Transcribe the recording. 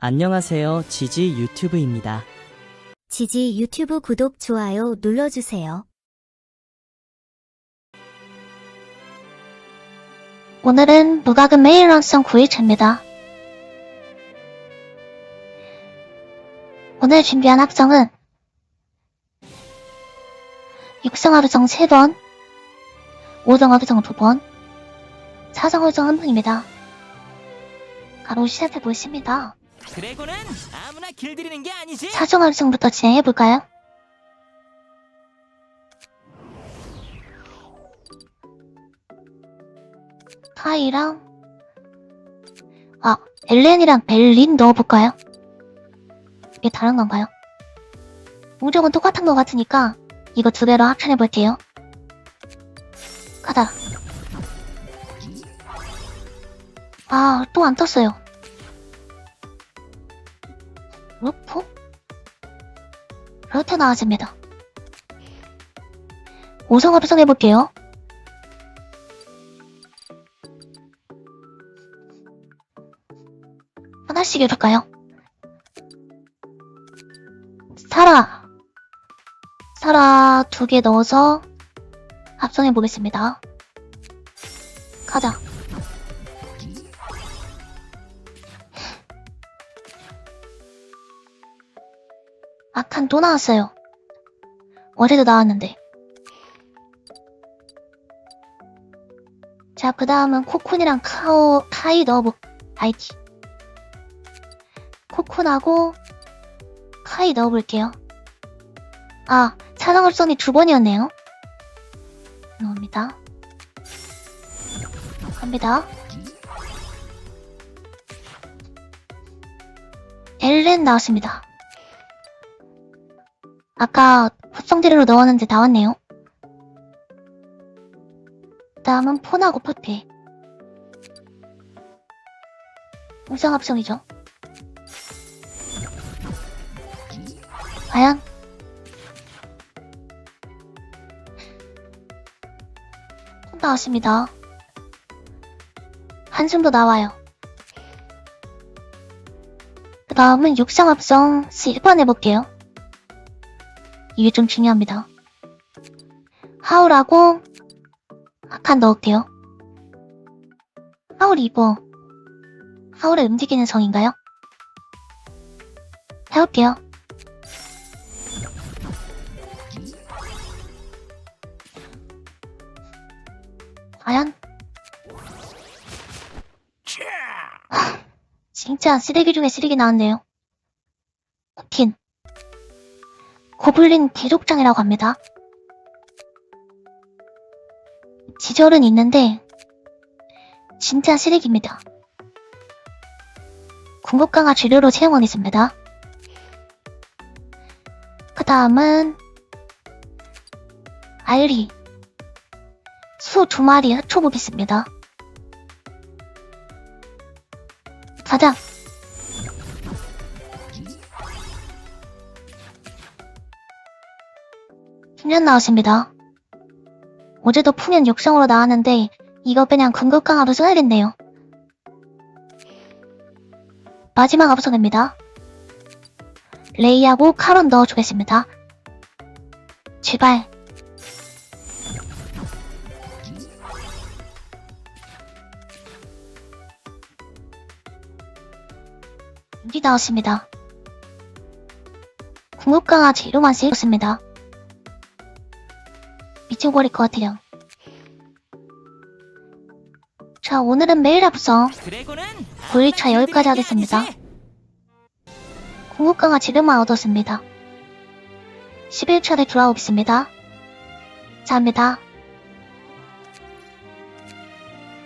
안녕하세요. 지지 유튜브입니다. 지지 유튜브 구독, 좋아요 눌러주세요. 오늘은 무각은 매일 런성 9일차입니다. 오늘 준비한 합성은 육성합성 3번, 오정합성 2번, 사성합성 1번입니다. 바로 시작해 보겠습니다. 드래곤은 아무나 길들이는 게 아니지. 사성합성부터 진행해 볼까요? 카이랑 아 엘렌이랑 벨린 넣어볼까요? 이게 다른 건가요? 공정은 똑같은 것 같으니까 이거 두 배로 합쳐내볼게요. 가자. 아, 또 안 떴어요. 루프? 루트 나왔습니다. 오성 합성해볼게요. 하나씩 해볼까요? 사라. 사라 두 개 넣어서 합성해 보겠습니다. 가자. 아칸 또 나왔어요. 어제도 나왔는데. 자, 그 다음은 코쿤이랑 카오, 카이 넣어보, 아이티. 코쿤하고 카이 넣어볼게요. 아, 차상합선이 두 번이었네요. 넣습니다. 갑니다. 엘렌 나왔습니다. 아까 합성재료로 넣었는데 나왔네요. 다음은 폰하고 포테. 우상 합성이죠. 과연? 폰 나왔습니다. 한숨도 나와요. 그 다음은 육상 합성 1번 해볼게요. 이게 좀 중요합니다. 하울하고 아칸 넣을게요. 하울 2번. 하울의 움직이는 성인가요? 해볼게요. 과연? 하, 진짜 쓰레기 중에 쓰레기 나왔네요. 킨. 고블린 대족장이라고 합니다. 지절은 있는데 진짜 쓰레기입니다. 궁극강화 재료로 채용하겠습니다. 그 다음은 알리 수두 마리 합쳐보겠습니다. 가자. 풍년 나왔습니다. 어제도 풍년 육성으로 나왔는데 이거 그냥 궁극강화로 써야겠네요. 마지막 압선입니다. 레이하고 카론 넣어주겠습니다. 제발. 여기 나왔습니다. 궁극강화 재료만 쓰였습니다. 미쳐버릴 것 같아요. 자, 오늘은 매일 합성 드래곤은 9일차 아무나 여기까지 하겠습니다. 아니지. 궁극강화 재료만 얻었습니다. 11차례 돌아오겠습니다. 감사합니다.